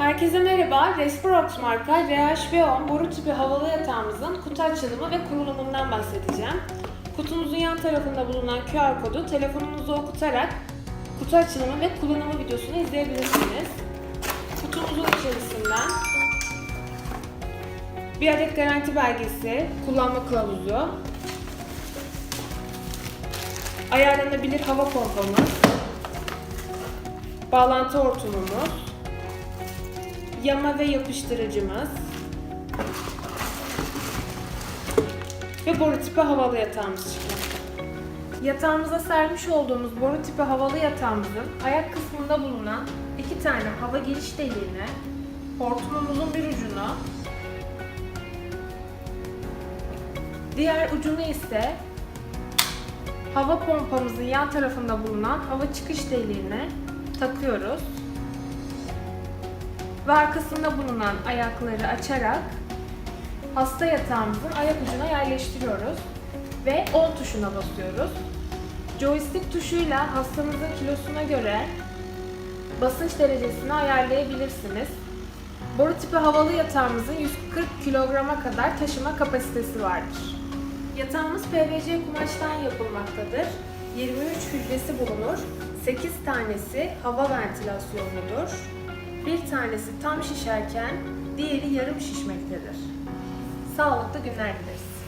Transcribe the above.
Herkese merhaba. Resprox marka RHB10 boru tipi havalı yatağımızın kutu açılımı ve kurulumundan bahsedeceğim. Kutumuzun yan tarafında bulunan QR kodu telefonunuzu okutarak kutu açılımı ve kullanımı videosunu izleyebilirsiniz. Kutumuzun içerisinden bir adet garanti belgesi, kullanma kılavuzu, ayarlanabilir hava pompamız, bağlantı hortumumuz, yama ve yapıştırıcımız ve boru tipi havalı yatağımız çıkıyor. Yatağımıza sermiş olduğumuz boru tipi havalı yatağımızın ayak kısmında bulunan iki tane hava giriş deliğine, hortumumuzun bir ucunu, diğer ucunu ise hava pompamızın yan tarafında bulunan hava çıkış deliğine takıyoruz ve arkasında bulunan ayakları açarak hasta yatağımızın ayak ucuna yerleştiriyoruz ve on tuşuna basıyoruz. Joystick tuşuyla hastanızın kilosuna göre basınç derecesini ayarlayabilirsiniz. Boru tipi havalı yatağımızın 140 kilograma kadar taşıma kapasitesi vardır. Yatağımız PVC kumaştan yapılmaktadır. 23 hücresi bulunur. 8 tanesi hava ventilasyonudur. Bir tanesi tam şişerken diğeri yarım şişmektedir. Sağlıklı günler dileriz.